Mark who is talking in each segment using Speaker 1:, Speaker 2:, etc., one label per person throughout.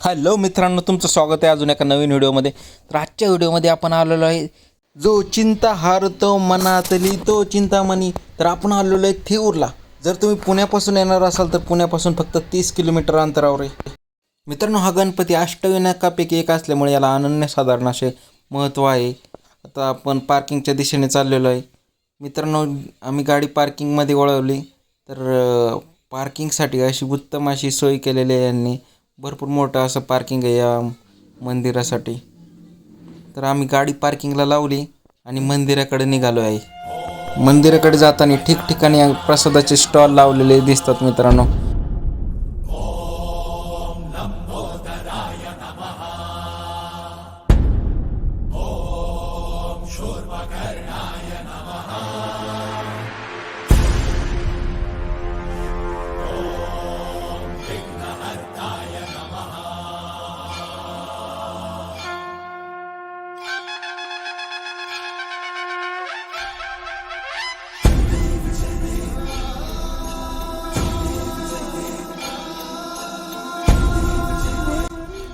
Speaker 1: Hello मित्रांनो तुमचं स्वागत आहे अजून एका नवीन व्हिडिओमध्ये. तर आजच्या व्हिडिओमध्ये आपण आलेलो आहे जो चिंता हारतो मनातली तो चिंतामणी तर आपण आलेलो आहे थेऊरला. जर तुम्ही पुण्यापासून येणार असाल तर पुण्यापासून फक्त तीस किलोमीटर अंतरावर आहे. मित्रांनो हा गणपती अष्टविनायकापैकी एक असल्यामुळे याला अनन्यसाधारण असे महत्त्व आहे. आता आपण पार्किंगच्या दिशेने चाललेलो आहे. मित्रांनो आम्ही गाडी पार्किंगमध्ये वळवली. तर पार्किंगसाठी अशी उत्तम अशी सोय केलेली आहे यांनी. भरपूर मोठं असं पार्किंग आहे या मंदिरासाठी. तर आम्ही गाडी पार्किंगला लावली आणि मंदिराकडे निघालो आहे. मंदिराकडे जाताना ठिकठिकाणी प्रसादाचे स्टॉल लावलेले दिसतात मित्रांनो.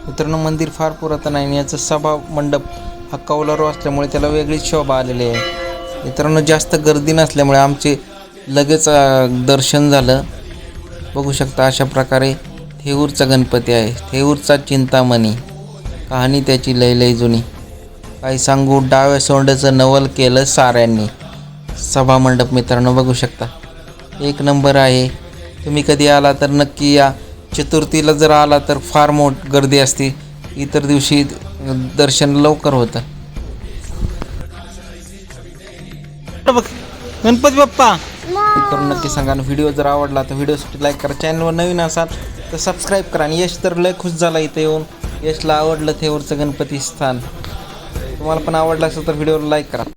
Speaker 1: मित्रांनो मंदिर फार पुरातन आहे आणि याचं सभा मंडप हा कौलारू असल्यामुळे त्याला वेगळीच शोभा आलेली आहे. मित्रांनो जास्त गर्दी नसल्यामुळे आमचे लगेच दर्शन झालं. बघू शकता अशा प्रकारे थेऊरचा गणपती आहे. थेऊरचा चिंतामणी. कहाणी त्याची लय लय जुनी. काही सांगू डाव्या सोंड्याचं नवल केलं साऱ्यांनी. सभा मंडप मित्रांनो बघू शकता. एक नंबर आहे. तुम्ही कधी आला तर नक्की या. चतुर्थीला जर आला तर फार मोठ गर्दी असते. इतर दिवशी दर्शन लवकर होतं.
Speaker 2: बघ गणपती बाप्पा.
Speaker 1: करून नक्की सांगा. आणि व्हिडिओ जर आवडला तर व्हिडिओसाठी लाईक करा. चॅनलवर नवीन असाल तर सबस्क्राईब करा. आणि यश तर लय खुश झाला इथे येऊन. यशला आवडलं थेवरचं गणपती स्थान. तुम्हाला पण आवडलं असेल तर व्हिडिओला लाईक करा.